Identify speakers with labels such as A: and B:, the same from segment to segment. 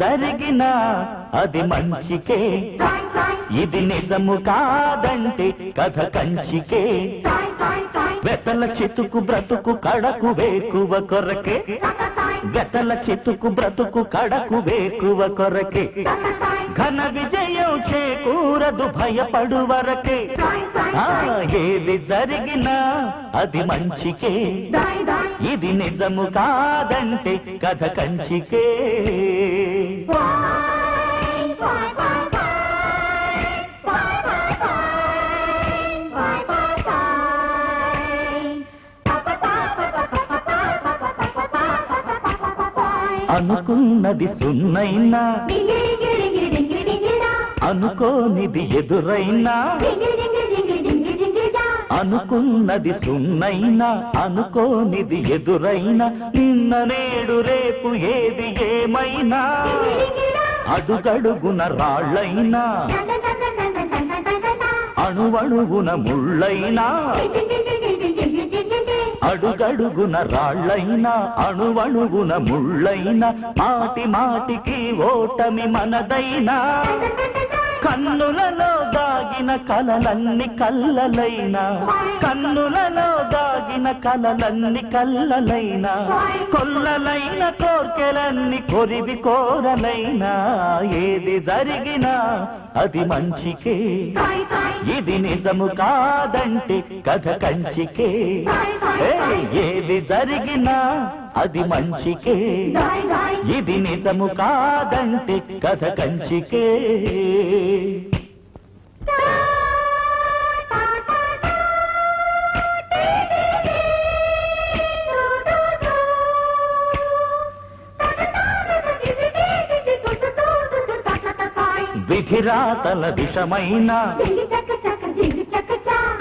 A: జరిగినా అది మంచికే. ఇది నిజము కాదంటే కథ కంచికే. వెతల చితుకు బ్రతుకు కడకు వేకువ కొరకే. గతల చితుకు బ్రతుకు కడకు వేకువ కొరకే. ఘన విజయం చేకూరదు భయపడు వరకే ఏది జరిగినా అది మంచికే. ఇది నిజము కాదంటే కథ కంచికే. అనుకున్నది సున్నైనా. అనుకోనిది ఎదురైనా. అనుకున్నది సున్నైనా. అనుకోనిది ఎదురైనా. నిన్న నేడు రేపు ఏది ఏమైనా. అడుగడుగున రాళ్ళైనా. అణువణువున ముళ్ళైనా. అడుగడుగున రాళ్ళైనా అణువణుగున ముళ్ళైనా మాటి మాటికి ఓటమి మనదైనా. కన్నులలో దాగిన కలలన్ని కల్లలైన కన్నులలో దాగిన కలలన్ని కల్లలైన కొల్లలైన కోర్కెలన్ని కొరివి కోరలైనా ఏది జరిగినా అది మంచికే. ఇది నిజము కాదంటే కథ కంచికే. ఏ, ఏది జరిగినా అది మంచికే. ఇది నిజము కాదంటే కథ కంచికే. విధిరాతల విషమైన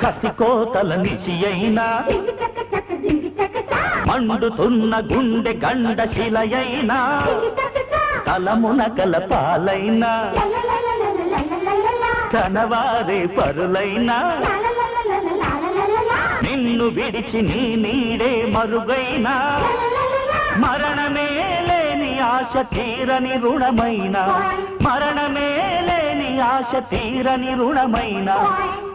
A: కసికోతల నిషి అయినా మండుతున్న గుండె గండ శిలయైనా తలమునకల పాలైనా కనవారే పరులైనా నిన్ను విడిచి నీ నీడే మరుగైనా మరణమే ఆశ తీరని రుణమైన మరణమే లేని ఆశ తీరని రుణమైన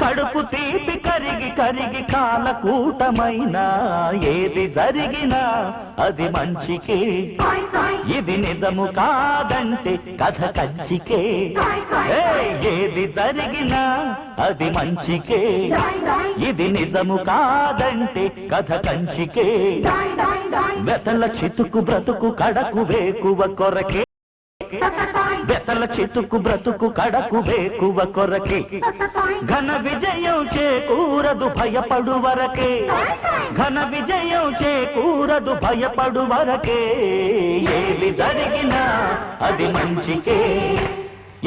A: కడుపు తీపి కరిగి కరిగి కాలకూటమైన ఏది జరిగినా అది మంచికి. ఇది నిజము కాదంటే కథ కచ్చికే ఏది జరిగినా అది మంచికే. ఇది నిజము కాదంటే కథ కంచికే. వెతల చితుకు బ్రతుకు కడకు వేకువ కొరకే ಬೆತ್ತಲ ಚಿತುಕು ಬ್ರತುಕು ಕಡಕು ಬೇಕುವ
B: ಕೊರಕೆ
A: ಘನ ವಿಜಯಂ ಚೇಕೂರದು ಭಯ ಪಡುವರಕೆ ಘನ ವಿಜಯಂ ಚೇಕೂರದು భయ పడువరకే ఏది జరిగినా అది మంచికే.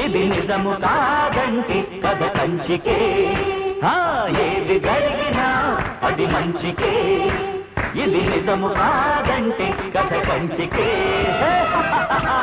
A: ఇది నిజము కాదంటే కథ కంచికే. ఏది జరిగినా అది మంచికే. ఇది నిజము కాదంటే కథ కంచికే.